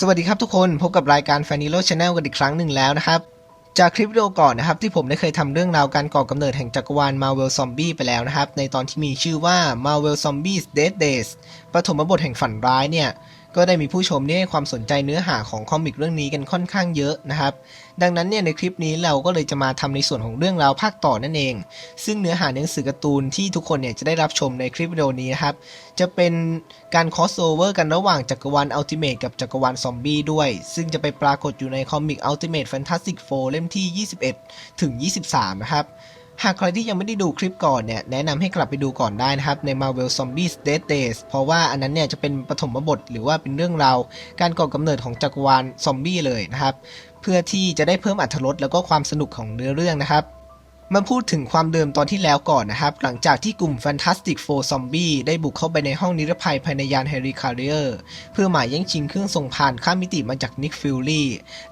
สวัสดีครับทุกคนพบกับรายการ f a n i l o Channel กันอีกครั้งหนึ่งแล้วนะครับ จากคลิปวิดีโอก่อนนะครับ ที่ผมได้เคยทำเรื่องราวการก่อกำเนิดแห่งจักรวาล Marvel Zombie ไปแล้วนะครับ ในตอนที่มีชื่อว่า Marvel Zombies Dead Days ปฐมบทแห่งฝันร้ายเนี่ย ก็ได้มีผู้ชมที่ให้ความสนใจเนื้อหาของคอมิกเรื่องนี้กันค่อนข้างเยอะนะครับ ดังนั้นเนี่ยในคลิปนี้เราก็เลยจะมาทำในส่วนของเรื่องราวภาคต่อนั่นเอง ซึ่งเนื้อหาหนังสือการ์ตูนที่ทุกคนเนี่ยจะได้รับชมในคลิปวิดีโอนี้นะครับ จะเป็นการคอสโอเวอร์กันระหว่างจักรวาลอัลติเม e กับจักรวาลซอมบี้ด้วย ซึ่งจะไปปรากฏอยู่ในคอมิก Ultimate Fantastic Four เล่มที่ 21 ถึง 23 นะครับ หากใครที่ยังไม่ได้ดูคลิปก่อนเนี่ยแนะนำให้กลับไปดูก่อนได้นะครับ ใน Marvel Zombies Dead Days เพราะว่าอันนั้นเนี่ยจะเป็นปฐมบทหรือว่าเป็นเรื่องราวการก่อกำเนิดของจักรวาลซอมบี้เลยนะครับ เพื่อที่จะได้เพิ่มอรรถรสแล้วก็ความสนุกของเนื้อเรื่องนะครับ มาพูดถึงความเดิมตอนที่แล้วก่อนนะครับ หลังจากที่กลุ่ม Fantastic Four Zombie ได้บุกเข้าไปในห้องนิรภัยภายในยาน Harry Carrier เพื่อหมายแย่งชิงเครื่องส่งผ่านข้ามมิติมาจาก Nick Fury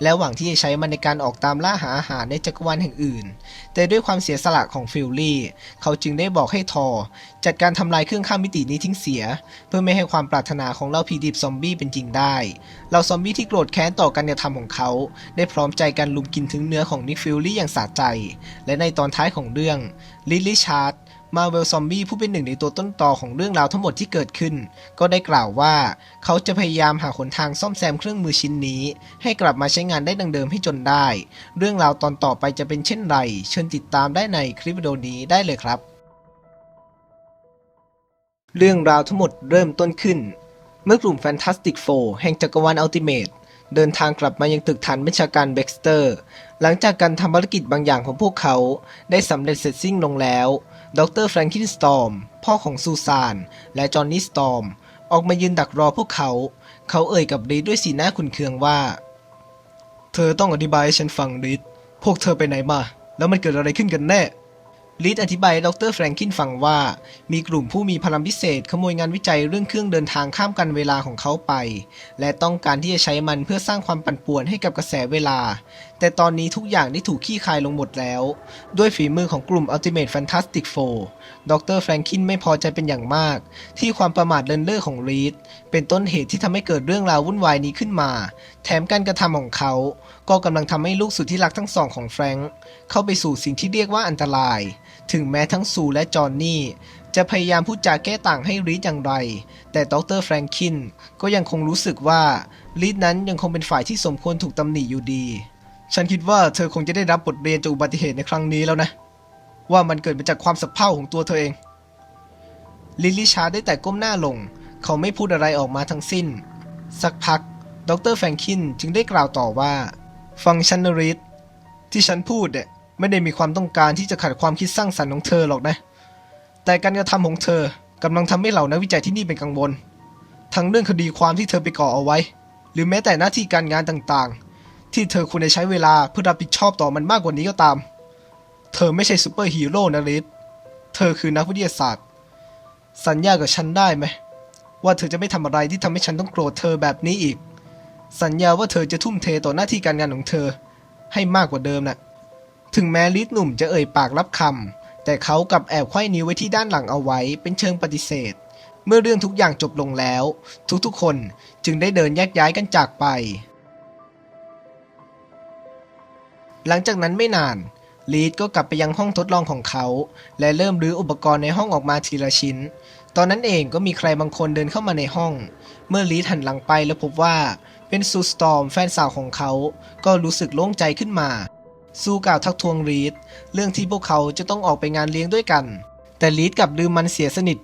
และหวังที่จะใช้มันในการออกตามล่าหาอาหารในจักรวาลแห่งอื่น แต่ด้วยความเสียสละของฟิลลี่ เขาจึงได้บอกให้ทอ จัดการทำลายเครื่องข้ามมิตินี้ทิ้งเสีย เพื่อไม่ให้ความปรารถนาของเราพีดิบซอมบี้เป็นจริงได้เราซอมบี้ที่โกรธแค้นต่อการกระทำของเขา ได้พร้อมใจกันลุมกินถึงเนื้อของนิกฟิลลี่อย่างสะใจ และในตอนท้ายของเรื่องลิลลี่ชาร์ดมาเวลซอมบี้ผู้เป็นหนึ่งในตัวต้นตอของเรื่องราวทั้งหมดที่เกิดขึ้น ก็ได้กล่าวว่า เขาจะพยายามหาหนทางซ่อมแซมเครื่องมือชิ้นนี้ ให้กลับมาใช้งานได้ดังเดิมให้จนได้ เรื่องราวตอนต่อไปจะเป็นเช่นไร เชิญติดตามได้ในคลิปวิดีโอนี้ได้เลยครับ เรื่องราวทั้งหมดเริ่มต้นขึ้น เมื่อกลุ่ม Fantastic Four แห่งจักรวาลอัลติเม e เดินทางกลับมายังตึกฐานบัญชาการเบ็กสเตอร์ หลังจากการทำภารกิจบางอย่างของพวกเขาได้สำเร็จเสร็จสิ้นลงแล้ว ดรแฟรงคินสตอมพ่อของซูซาน และจอห์นนี่สตอมออกมายืนดักรอพวกเขา เขาเอ่ยกับรีดด้วยสีหน้าขุนเคืองว่า เธอต้องอธิบายให้ฉันฟังรีดพวกเธอไปไหนมา แล้วมันเกิดอะไรขึ้นกันแน่ ลีดอธิบายดรแฟรงคินฟังว่า มีกลุ่มผู้มีพลังพิเศษ ขโมยงานวิจัยเรื่องเครื่องเดินทางข้ามกันเวลาของเขาไป และต้องการที่จะใช้มันเพื่อสร้างความปั่นป่วนให้กับกระแสเวลา แต่ตอนนี้ทุกอย่างได้ถูกขี้คายลงหมดแล้ว ด้วยฝีมือของกลุ่ม Ultimate Fantastic Four ดรแฟรงคินไม่พอใจเป็นอย่างมาก ที่ความประมาทเลินเล่อของรีดเป็นต้นเหตุที่ทำให้เกิดเรื่องราววุ่นวายนี้ขึ้นมา แถมการกระทำของเขา ก็กำลังทำให้ลูกสุดที่รักทั้งสองของแฟรงค์เข้าไปสู่สิ่งที่เรียกว่าอันตราย ถึงแม้ทั้งซูและจอห์นนี่ จะพยายามพูดจาแก้ต่างให้รีดอย่างไร แต่ดรแฟรงคินก็ยังคงรู้สึกว่ารีดนั้นยังคงเป็นฝ่ายที่สมควรถูกตำหนิอยู่ดี ฉันคิดว่าเธอคงจะได้รับบทเรียนจากอุบัติเหตุในครั้งนี้แล้วนะ ว่ามันเกิดมาจากความสับเพร่าของตัวเธอเอง ลิลลี่ชาได้แต่ก้มหน้าลง เขาไม่พูดอะไรออกมาทั้งสิ้น สักพักดรแฟรงคินจึงได้กล่าวต่อว่า ฟังฉันนะรีดที่ฉันพูดเนี่ย ไม่ได้มีความต้องการที่จะขัดความคิดสร้างสรรค์ของเธอหรอกนะ แต่การกระทำของเธอกำลังทำให้เหล่านักวิจัยที่นี่เป็นกังวล ทั้งเรื่องคดีความที่เธอไปก่อเอาไว้ หรือแม้แต่หน้าที่การงานต่างๆ ที่เธอควรจะใช้เวลาเพื่อรับผิดชอบต่อมันมากกว่านี้ก็ตาม เธอไม่ใช่ซูเปอร์ฮีโร่นะลิสเธอคือนักวิทยาศาสตร์ สัญญากับฉันได้ไหมว่าเธอจะไม่ทำอะไรที่ทำให้ฉันต้องโกรธเธอแบบนี้อีก สัญญาว่าเธอจะทุ่มเทต่อหน้าที่การงานของเธอให้มากกว่าเดิมน่ะ ถึงแม้ลิสหนุ่มจะเอ่ยปากรับคำแต่เขากลับแอบไขว้นิ้วไว้ที่ด้านหลังเอาไว้เป็นเชิงปฏิเสธ เมื่อเรื่องทุกอย่างจบลงแล้ว ทุกๆคนจึงได้เดินแยกย้ายกันจากไป หลังจากนั้นไม่นานลีดก็กลับไปยังห้องทดลองของเขา และเริ่มรื้ออุปกรณ์ในห้องออกมาทีละชิ้น ตอนนั้นเองก็มีใครบางคนเดินเข้ามาในห้อง เมื่อลีดหันหลังไปแล้วพบว่าเป็นซูสตอมแฟนสาวของเขา ก็รู้สึกโล่งใจขึ้นมา ซูกล่าวทักทวงรีดเรื่องที่พวกเขาจะต้องออกไปงานเลี้ยงด้วยกัน แต่ลีดกลับลืมมันเสียสนิท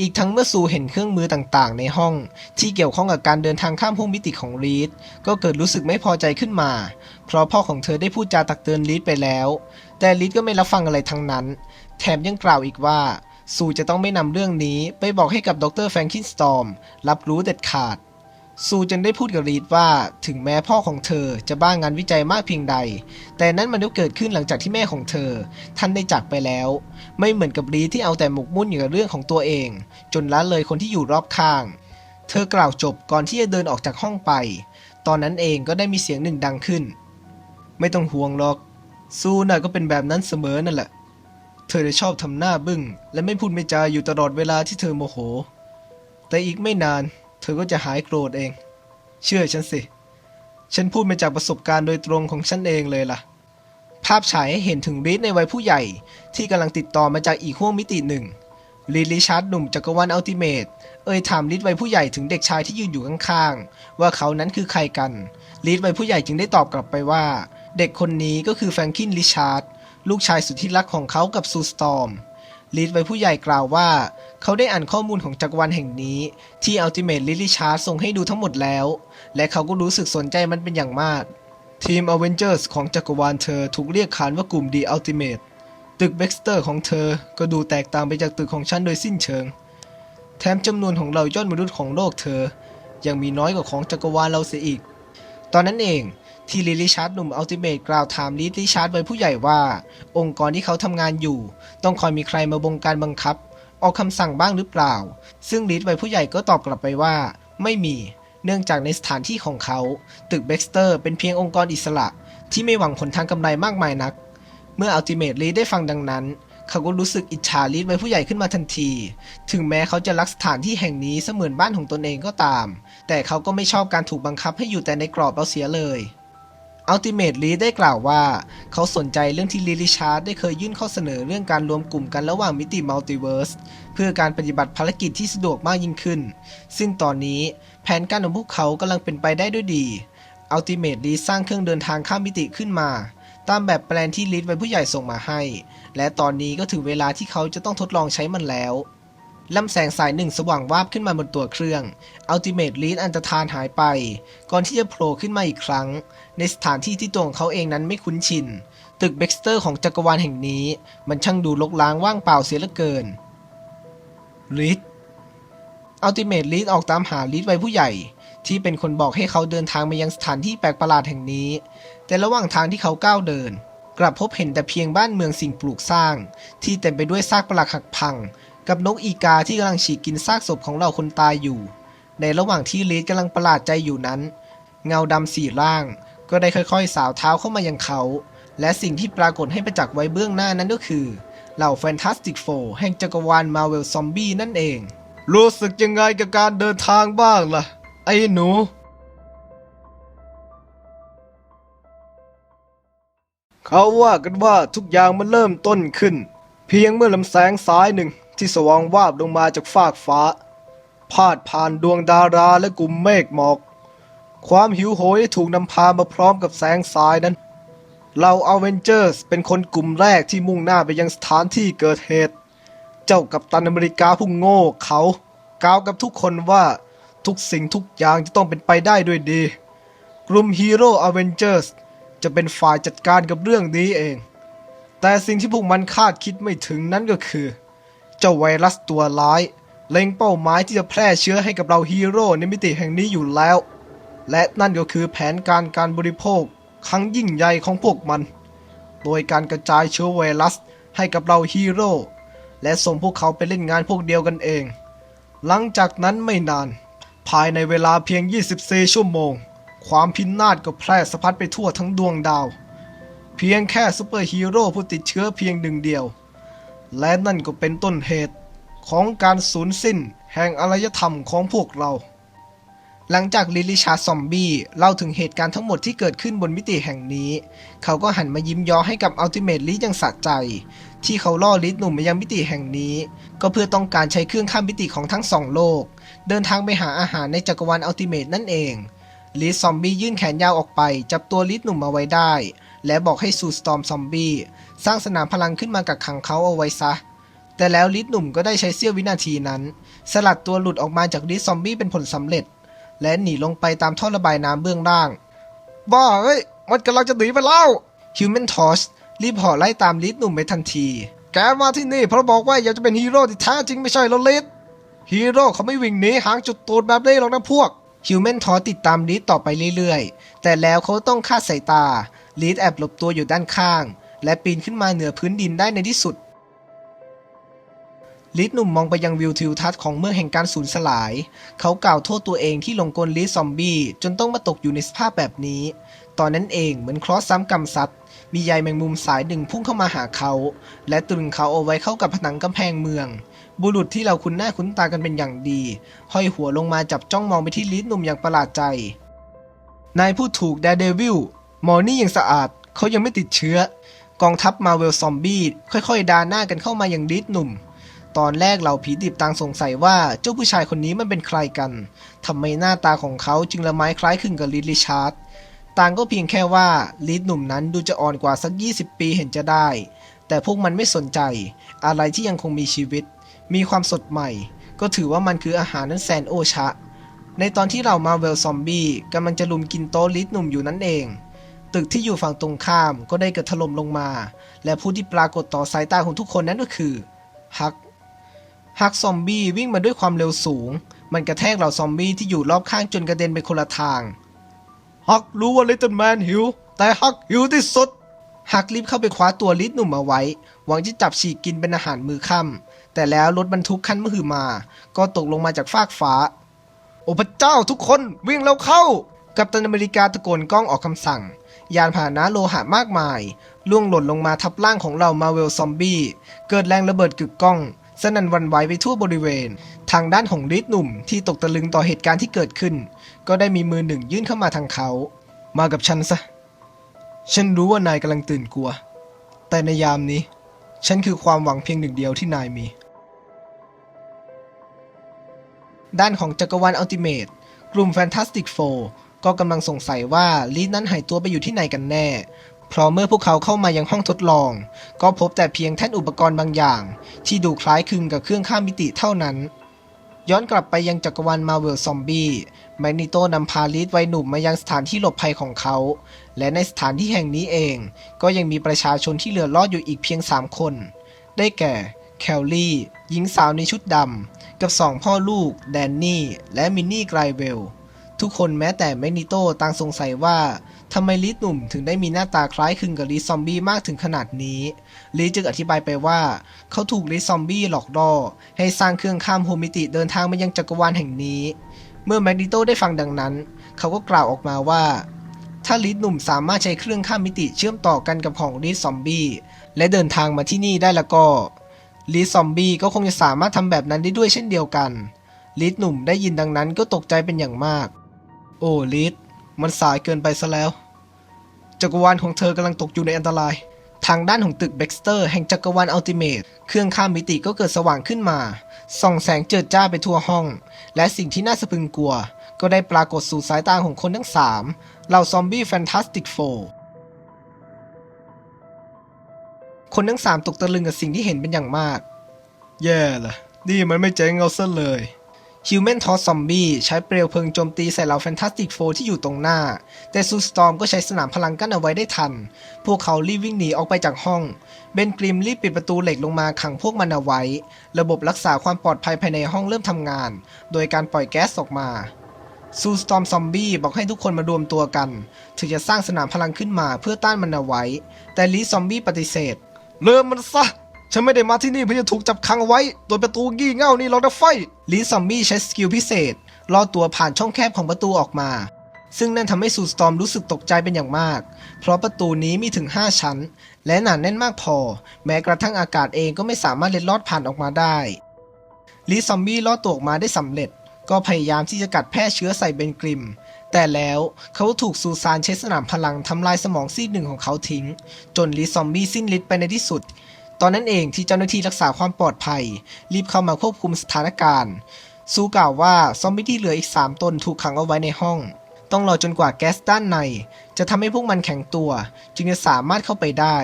อีกทั้งเมื่อซูเห็นเครื่องมือต่างๆ ในห้องที่เกี่ยวข้องกับการเดินทางข้ามห้วงมิติของรีดก็เกิดรู้สึกไม่พอใจขึ้นมา เพราะพ่อของเธอได้พูดจาตักเตือนลีดไปแล้ว แต่ลีดก็ไม่รับฟังอะไรทั้งนั้น แถมยังกล่าวอีกว่าซูจะต้องไม่นำเรื่องนี้ไปบอกให้กับดรแฟรงคินสตอมรับรู้เด็ดขาด ซูจึงได้พูดกับรีดว่าถึงแม้พ่อของเธอจะบ้างงานวิจัยมากเพียงใด แต่นั้นมันก็เกิดขึ้นหลังจากที่แม่ของเธอ ท่านได้จากไปแล้ว ไม่เหมือนกับรีดที่เอาแต่หมกมุ่นอยู่กับเรื่องของตัวเอง จนละเลยคนที่อยู่รอบข้าง เธอกล่าวจบก่อนที่จะเดินออกจากห้องไป ตอนนั้นเองก็ได้มีเสียงหนึ่งดังขึ้น ไม่ต้องห่วงหรอก ซูน่ะก็เป็นแบบนั้นเสมอนั่นแหละ เธอจะชอบทำหน้าบึ้งและไม่พูดไม่จาอยู่ตลอดเวลาที่เธอโมโห แต่อีกไม่นาน เธอก็จะหายโกรธเอง เชื่อฉันสิ ฉันพูดมาจากประสบการณ์โดยตรงของฉันเองเลยล่ะ ภาพฉายให้เห็นถึงรีดในวัยผู้ใหญ่ ที่กำลังติดต่อมาจากอีกห้วงมิติหนึ่งรีดริชาร์ดหนุ่มจักรวาลอัลติเมตเอ่ยถามรีดวัยผู้ใหญ่ถึงเด็กชายที่ยืนอยู่ข้างๆ ว่าเขานั้นคือใครกันรีดวัยผู้ใหญ่จึงได้ตอบกลับไปว่า เด็กคนนี้ก็คือแฟรงคินริชาร์ดลูกชายสุดที่รักของเขากับซูสตอม รีดวัยผู้ใหญ่กล่าวว่า เขาได้อ่านข้อมูลของจักรวาลแห่งนี้ ที่อัลติเม e ลิลิชาร์ดส่งให้ดูทั้งหมดแล้ว และเขาก็รู้สึกสนใจมันเป็นอย่างมาก ทีมอเวนเจอร์สของจักรวาลเธอถูกเรียกขานว่ากลุ่ม The Ultimate ตึกเบ็กสเตอร์ของเธอก็ดูแตกต่างไปจากตึกของฉันโดยสิ้นเชิง แถมจำนวนของเรายอดมนุษย์ของโลกเธอ ยังมีน้อยกว่าของจักรวาลเราเสียอีก ตอนนั้นเอง ที่ลิลิชาร์ดหนุ่มอัลติเม e กล่าวถามลิลิชาร์ดไว้ผู้ใหญ่ว่า องค์กรที่เขาทำงานอยู่ ต้องคอยมีใครมาบงการบังคับ ออกคำสั่งบ้างหรือเปล่า ซึ่งลิสไว้ผู้ใหญ่ก็ตอบกลับไปว่า ไม่มี เนื่องจากในสถานที่ของเขา ตึกเบ็กสเตอร์เป็นเพียงองค์กรอิสระ ที่ไม่หวังผลทางกำไรมากมายนัก เมื่ออัลติเม e ลีได้ฟังดังนั้น เขาก็รู้สึกอิจฉาลีดไว้ผู้ใหญ่ขึ้นมาทันที ถึงแม้เขาจะรักสถานที่แห่งนี้เสมือนบ้านของตนเองก็ตาม แต่เขาก็ไม่ชอบการถูกบังคับให้อยู่แต่ในกรอบเอาเสียเลย อัลติเม e ลีได้กล่าวว่า เขาสนใจเรื่องที่ลิลิชาร์ดได้เคยยื่นข้อเสนอเรื่องการรวมกลุ่มกันระหว่างมิติมัลติเวิร์สเพื่อการปฏิบัติภารกิจที่สะดวกมากยิ่งขึ้น ซึ่งตอนนี้แผนการของพวกเขากำลังเป็นไปได้ด้วยดีอัลติเม e ลีสร้างเครื่องเดินทางข้ามมิติขึ้นมา ตามแบบแปลนที่ลิสไว้ผู้ใหญ่ส่งมาให้ และตอนนี้ก็ถึงเวลาที่เขาจะต้องทดลองใช้มันแล้ว ลำแสงสายหนึ่งสว่างวาบขึ้นมาบนตัวเครื่องอัลติเม e ลีดอันตรธานหายไป ก่อนที่จะโผล่ขึ้นมาอีกครั้ง ในสถานที่ที่ตัวของเขาเองนั้นไม่คุ้นชิน ตึกเบ็กสเตอร์ของจักรวาลแห่งนี้ มันช่างดูลกล้างว่างเปล่าเสียเหลือเกินลีดอัลติเม e ลีดออกตามหาลีดไว้ผู้ใหญ่ ที่เป็นคนบอกให้เขาเดินทางมายังสถานที่แปลกประหลาดแห่งนี้ แต่ระหว่างทางที่เขาก้าวเดิน กลับพบเห็นแต่เพียงบ้านเมืองสิ่งปลูกสร้าง ที่เต็มไปด้วยซากปรักหักพัง กับนกอีกาที่กำลังฉีกกินซากศพของเราคนตายอยู่ ในระหว่างที่ลีดกำลังประหลาดใจอยู่นั้น เงาดำสี่ร่าง ก็ได้ค่อยๆ สาวเท้าเข้ามายังเขา และสิ่งที่ปรากฏให้ประจักษ์ไว้เบื้องหน้านั้นก็คือ เหล่าแฟนตาสติกโฟแห่งจักรวาลมาเวลซอมบี้นั่นเอง รู้สึกยังไงกับการเดินทางบ้างล่ะ ไอ้หนูเขาว่ากันว่าทุกอย่างมันเริ่มต้นขึ้น เพียงเมื่อลำแสงสายหนึ่ง ที่สว่างวาบลงมาจากฟากฟ้า พาดผ่านดวงดาราและกลุ่มเมฆหมอก ความหิวโหยได้ถูกนำพามาพร้อมกับแสงสายนั้นเราอเวนเจอร์สเป็นคนกลุ่มแรกที่มุ่งหน้าไปยังสถานที่เกิดเหตุ เจ้ากับตันอเมริกาผู้โง่เขากล่าวกับทุกคนว่าทุกสิ่งทุกอย่างจะต้องเป็นไปได้ด้วยดี กลุ่มฮีโร่อเวนเจอร์สจะเป็นฝ่ายจัดการกับเรื่องนี้เอง แต่สิ่งที่พวกมันคาดคิดไม่ถึงนั้นก็คือ เจ้าไวรัสตัวร้าย เล็งเป้าหมายที่จะแพร่เชื้อให้กับเราฮีโร่ในมิติแห่งนี้อยู่แล้ว และนั่นก็คือแผนการการบริโภค ครั้งยิ่งใหญ่ของพวกมัน โดยการกระจายเชื้อไวรัสให้กับเราฮีโร่ และส่งพวกเขาไปเล่นงานพวกเดียวกันเอง หลังจากนั้นไม่นาน ภายในเวลาเพียง 24 ชั่วโมง ความพินาศก็แพร่สะพัดไปทั่วทั้งดวงดาว เพียงแค่ซูเปอร์ฮีโร่ผู้ติดเชื้อเพียงหนึ่งเดียว และนั่นก็เป็นต้นเหตุของการสูญสิ้นแห่งอารยธรรมของพวกเรา หลังจากลิลิชาซอมบี้เล่าถึงเหตุการณ์ทั้งหมดที่เกิดขึ้นบนมิติแห่งนี้ เขาก็หันมายิ้มย้อให้กับอัลติเม e ลิอย่างสะใจ ที่เขาล่อลิสหนุ่มมายังมิติแห่งนี้ ก็เพื่อต้องการใช้เครื่องข้ามมิติของทั้งสองโลก เดินทางไปหาอาหารในจักรวาลอัลติเม e นั่นเองลิสซอมบี้ยื่นแขนยาวออกไป จับตัวลิสหนุ่มมาไว้ได้ และบอกให้สูสตอมซอมบี้สร้างสนามพลังขึ้นมากักขังเขาเอาไว้ซะ แต่แล้วลิสหนุ่มก็ได้ใช้เสี้ยววินาทีนั้น สลัดตัวหลุดออกมาจากลิสซอมบี้เป็นผลสำเร็จ และหนีลงไปตามท่อระบายน้ำเบื้องล่าง บ้าเอ้ยมันกำลังจะหนีไปแล้วฮิวแมนทอชรีบห่อไล่ตามลิสหนุ่มไปทันที แกมาที่นี่เพราะบอกว่าอยากจะเป็นฮีโร่ที่แท้จริงไม่ใช่เหรอลิสฮีโร่เขาไม่วิ่งหนีหางจุดตูดแบบนี้หรอกนะพวกฮิวแมนทอติดตามลิสต่อไปเรื่อยๆ แต่แล้วเขาต้องคาดสายตา ลิสแอบหลบตัวอยู่ด้านข้าง และปีนขึ้นมาเหนือพื้นดินได้ในที่สุดลิสหนุ่มมองไปยังวิวทิวทัศน์ของเมืองแห่งการสูญสลาย เขากล่าวโทษตัวเองที่หลงกลลิสซอมบี้จนต้องมาตกอยู่ในสภาพแบบนี้ ตอนนั้นเองเหมือนคราะห์ซ้ำกรรมซัดมีใยแมงมุมสายหนึ่งพุ่งเข้ามาหาเขา และตรึงเขาเอาไว้เข้ากับผนังกำแพงเมือง บุรุษที่เราคุ้นหน้าคุ้นตากันเป็นอย่างดี ห้อยหัวลงมาจับจ้องมองไปที่ลิสหนุ่มอย่างประหลาดใจ นายพูดถูกแดเดวิล มอนี่ยังสะอาดเขายังไม่ติดเชื้อกองทัพมาเวลซอมบี้ค่อยๆดาหน้ากันเข้ามาอย่างดิดหนุ่ม ตอนแรกเราผีดิบต่างสงสัยว่าเจ้าผู้ชายคนนี้มันเป็นใครกันทำไมหน้าตาของเขาจึงละไม้คล้ายคลึงกับลิดริชาร์ดต่างก็เพียงแค่ว่าลิดหนุ่มนั้นดูจะอ่อนกว่าสัก 20 ปีเห็นจะได้ แต่พวกมันไม่สนใจ อะไรที่ยังคงมีชีวิต มีความสดใหม่ ก็ถือว่ามันคืออาหารนั้นแสนโอชะ ในตอนที่เรามาเวลซอมบี้กำลังจะลุมกินโต๊ะลิดหนุ่มอยู่นั่นเอง ตึกที่อยู่ฝั่งตรงข้ามก็ได้เกิดถล่มลงมา และผู้ที่ปรากฏต่อสายตาของทุกคนนั้นก็คือฮักฮักซอมบี้วิ่งมาด้วยความเร็วสูง มันกระแทกเหล่าซอมบี้ที่อยู่รอบข้างจนกระเด็นไปคนละทางฮักรู้ว่าลิตเติ้ลแมนหิว แต่ฮักหิวที่สุดฮักรีบเข้าไปคว้าตัวลิตหนุ่มเอาไว้ หวังจะจับฉีกกินเป็นอาหารมือค่ำแต่แล้วรถบรรทุกคันมือหือมา ก็ตกลงมาจากฟากฟ้า โอ้พระเจ้าทุกคนวิ่งแล้วเข้า กัปตันอเมริกาตะโกนกล้องออกคำสั่ง ยานพาหนะโลหะมากมายล่วงหล่นลงมาทับร่างของเรามาเวลซอมบี้ เกิดแรงระเบิดกึกก้องสนั่นวันไหวไปทั่วบริเวณ ทางด้านของลิดหนุ่มที่ตกตะลึงต่อเหตุการณ์ที่เกิดขึ้น ก็ได้มีมือหนึ่งยื่นเข้ามาทางเขา มากับฉันซะ ฉันรู้ว่านายกำลังตื่นกลัว แต่ในยามนี้ ฉันคือความหวังเพียงหนึ่งเดียวที่นายมี ด้านของจักรวาลอัลติเมตกลุ่มแฟนตาสติกโฟ ก็กำลังสงสัยว่าลีดนั้นหายตัวไปอยู่ที่ไหนกันแน่ เพราะเมื่อพวกเขาเข้ามายังห้องทดลอง ก็พบแต่เพียงแท่นอุปกรณ์บางอย่าง ที่ดูคล้ายคลึงกับเครื่องข้ามมิติเท่านั้น ย้อนกลับไปยังจักรวาลมาเวลซอมบี้แมกนิโตนำพาลีดวัยหนุ่มมายังสถานที่หลบภัยของเขา และในสถานที่แห่งนี้เอง ก็ยังมีประชาชนที่เหลือรอดอยู่อีกเพียง 3 คน ได้แก่ แคลลี่ หญิงสาวในชุดดำ กับสองพ่อลูก แดนนี่ และมินนี่ไกรเวล ทุกคนแม้แต่แมกนิโตต่างสงสัยว่าทำไมลีดหนุ่มถึงได้มีหน้าตาคล้ายคลึงกับลีดซอมบี้มากถึงขนาดนี้ลีดจึงอธิบายไปว่า เขาถูกลีดซอมบี้หลอกล่อให้สร้างเครื่องข้ามโฮมิติเดินทางมายังจักรวาลแห่งนี้ เมื่อแมกนิโตได้ฟังดังนั้น เขาก็กล่าวออกมาว่า ถ้าลีดหนุ่มสามารถใช้เครื่องข้ามมิติเชื่อมต่อกันกับของลีดซอมบี้และเดินทางมาที่นี่ได้แล้วก็ลีดซอมบี้ก็คงจะสามารถทำแบบนั้นได้ด้วยเช่นเดียวกันลีดหนุ่มได้ยินดังนั้นก็ตกใจเป็นอย่างมาก โอ้ลีดมันสายเกินไปซะแล้ว จักรวาลของเธอกำลังตกอยู่ในอันตราย ทางด้านของตึกเบ็กสเตอร์แห่งจักรวาลอัลติเมทเครื่องข้ามมิติก็เกิดสว่างขึ้นมา ส่องแสงเจิดจ้าไปทั่วห้อง และสิ่งที่น่าสะพรึงกลัว ก็ได้ปรากฏสู่สายตาของคนทั้งสามเหล่าซอมบี้แฟนตาสติกโฟคนทั้งสามตกตะลึงกับสิ่งที่เห็นเป็นอย่างมาก แย่ล่ะ นี่มันไม่เจ๋งเอาซะเลย ฮิวแมนทอสซอมบี้ใช้เปลวเพลิงโจมตีใส่เหล่าแฟนตาสติกโฟที่อยู่ตรงหน้า แต่ซูสตอมก็ใช้สนามพลังกั้นเอาไว้ได้ทัน พวกเขารีบวิ่งหนีออกไปจากห้อง เบนกริมรีบปิดประตูเหล็กลงมาขังพวกมันเอาไว้ ระบบรักษาความปลอดภัยภายในห้องเริ่มทำงาน โดยการปล่อยแก๊สออกมาซูสตอมซอมบี้บอกให้ทุกคนมารวมตัวกัน ถึงจะสร้างสนามพลังขึ้นมาเพื่อต้านมันเอาไว้ แต่ลีซอมบี้ปฏิเสธ เริ่มมันซะ ฉันไม่ได้มาที่นี่เพื่อจะถูกจับขังเอาไว้โดยประตูงี่เง่านี่หรอกนะไฟลีซอมบี้ใช้สกิลพิเศษลอดตัวผ่านช่องแคบของประตูออกมา ซึ่งนั่นทำให้ซูสตอมรู้สึกตกใจเป็นอย่างมาก เพราะประตูนี้มีถึง 5 ชั้น และหนาแน่นมากพอ แม้กระทั่งอากาศเองก็ไม่สามารถเล็ดลอดผ่านออกมาได้ลีซอมบี้ลอดตัวออกมาได้สำเร็จ ก็พยายามที่จะกัดแพร่เชื้อใส่เบนกริม แต่แล้วเขาถูกซูซานใช้สนามพลังทำลายสมองซีกหนึ่งของเขาทิ้ง จนลีซอมบี้สิ้นฤทธิ์ไปในที่สุด ตอนนั้นเองที่เจ้าหน้าที่รักษาความปลอดภัย รีบเข้ามาควบคุมสถานการณ์ซูกล่าวว่าซอมบี้ที่เหลืออีก 3 ตนถูกขังเอาไว้ในห้อง ต้องรอจนกว่าแก๊สด้านใน จะทำให้พวกมันแข็งตัว จึงจะสามารถเข้าไปได้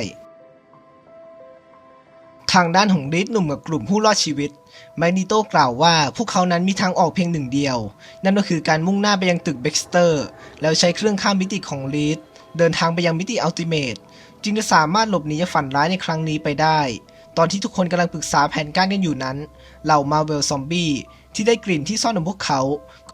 ทางด้านของลิดหนุ่มกับกลุ่มผู้รอดชีวิตแมกนิโตกล่าวว่าพวกเขานั้นมีทางออกเพียงหนึ่งเดียว นั่นก็คือการมุ่งหน้าไปยังตึกเบ็กสเตอร์ แล้วใช้เครื่องข้ามมิติของลีดเดินทางไปยังมิติอัลติเมท จึงจะสามารถหลบหนีจากฝันร้ายในครั้งนี้ไปได้ ตอนที่ทุกคนกำลังปรึกษาแผนการกันอยู่นั้น เหล่ามาเวลซอมบี้ที่ได้กลิ่นที่ซ่อนของพวกเขา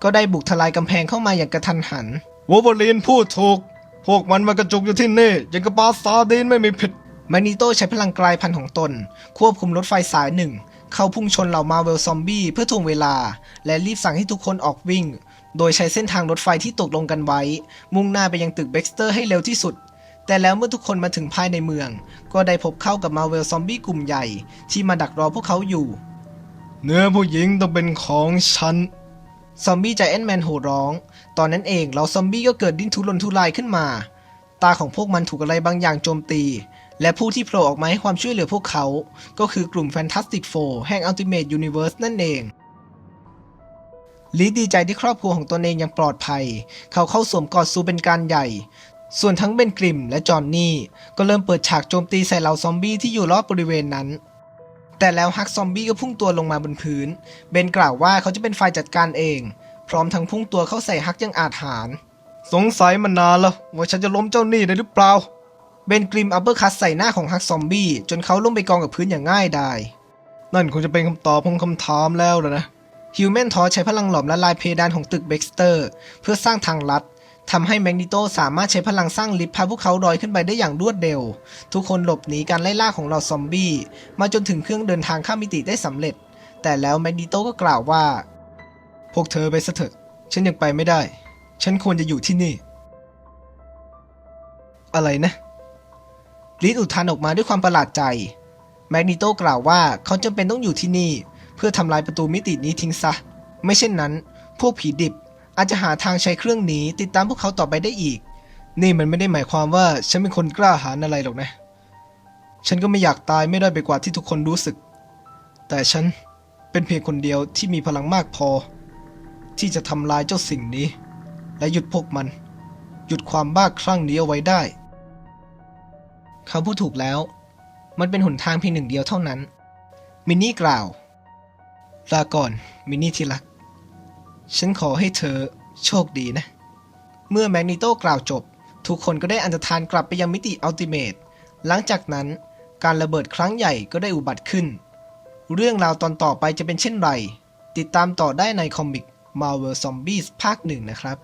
ก็ได้บุกทลายกำแพงเข้ามาอย่างกระทันหันวอลเวอรีนพูดถูก พวกมันมากระจุกอยู่ที่นี่ยังกระปาซาดีนไม่มีผิดแมกนิโตใช้พลังกลายพันธุ์ของตน ควบคุมรถไฟสายหนึ่ง เข้าพุ่งชนเหล่ามาเวลซอมบี้เพื่อทวงเวลา และรีบสั่งให้ทุกคนออกวิ่ง โดยใช้เส้นทางรถไฟที่ตกลงกันไว้ มุ่งหน้าไปยังตึกเบ็กสเตอร์ให้เร็วที่สุด แต่แล้วเมื่อทุกคนมาถึงภายในเมือง ก็ได้พบเข้ากับมาเวลซอมบี้กลุ่มใหญ่ ที่มาดักรอพวกเขาอยู่ เนื้อผู้หญิงต้องเป็นของฉัน ซอมบี้ใจแอนแมนโห่ร้อง ตอนนั้นเองเราซอมบี้ก็เกิดดิ้นทุรนทุรายขึ้นมา ตาของพวกมันถูกอะไรบางอย่างโจมตี และผู้ที่โผล่ออกมาให้ความช่วยเหลือพวกเขา ก็คือกลุ่ม Fantastic Four แห่ง Ultimate Universe นั่นเองลีดดีใจที่ครอบครัวของตนเองยังปลอดภัย เขาเข้าสวมกอดซูเป็นการใหญ่ ส่วนทั้งเบนกริมและจอห์นนี่ ก็เริ่มเปิดฉากโจมตีใส่เหล่าซอมบี้ที่อยู่รอบบริเวณนั้น แต่แล้วฮักซอมบี้ก็พุ่งตัวลงมาบนพื้น เบนกล่าวว่าเขาจะเป็นฝ่ายจัดการเอง พร้อมทั้งพุ่งตัวเข้าใส่ฮักอยังอาจหารสงสัยมานานแล้วว่าฉันจะล้มเจ้านี่ได้หรือเปล่า เบนกริมอัปเปอร์คัตใส่หน้าของฮักซอมบี้จนเขาล้มไปกองกับพื้นอย่างง่ายดายนั่นคงจะเป็นคำตอบของคำถามแล้วล่ะนะฮิวแมนทอใช้พลังหลอมละลายเพดานของตึกเบ็กสเตอร์ เพื่อสร้างทางลัด ทำให้แมกนิโตสามารถใช้พลังสร้างลิฟต์พาพวกเขาลอยขึ้นไปได้อย่างรวดเร็ว ทุกคนหลบหนีการไล่ล่าของเราซอมบี้ มาจนถึงเครื่องเดินทางข้ามมิติได้สำเร็จ แต่แล้วแมกนิโตก็กล่าวว่า พวกเธอไปซะเถอะ ฉันยังไปไม่ได้ ฉันควรจะอยู่ที่นี่ อะไรนะลิดอุทานออกมาด้วยความประหลาดใจ แมกนิโตกล่าวว่าเขาจำเป็นต้องอยู่ที่นี่ เพื่อทำลายประตูมิตินี้ทิ้งซะ ไม่เช่นนั้น พวกผีดิบ อาจจะหาทางใช้เครื่องหนีติดตามพวกเขาต่อไปได้อีก นี่มันไม่ได้หมายความว่าฉันเป็นคนกล้าหาญอะไรหรอกนะ ฉันก็ไม่อยากตายไม่ได้ไปกว่าที่ทุกคนรู้สึก แต่ฉันเป็นเพียงคนเดียวที่มีพลังมากพอ ที่จะทำลายเจ้าสิ่งนี้ และหยุดพวกมัน หยุดความบ้าคลั่งนี้เอาไว้ได้ เขาพูดถูกแล้ว มันเป็นหนทางเพียงหนึ่งเดียวเท่านั้น มินนี่กล่าวลาก่อน มินนี่ที่รัก ฉันขอให้เธอโชคดีนะ เมื่อแมกนิโตกล่าวจบ ทุกคนก็ได้อันตรธานกลับไปยังมิติอัลติเมตหลังจากนั้นการระเบิดครั้งใหญ่ก็ได้อุบัติขึ้น เรื่องราวตอนต่อไปจะเป็นเช่นไร ติดตามต่อได้ในคอมิก Marvel Zombies ภาคหนึ่งนะครับ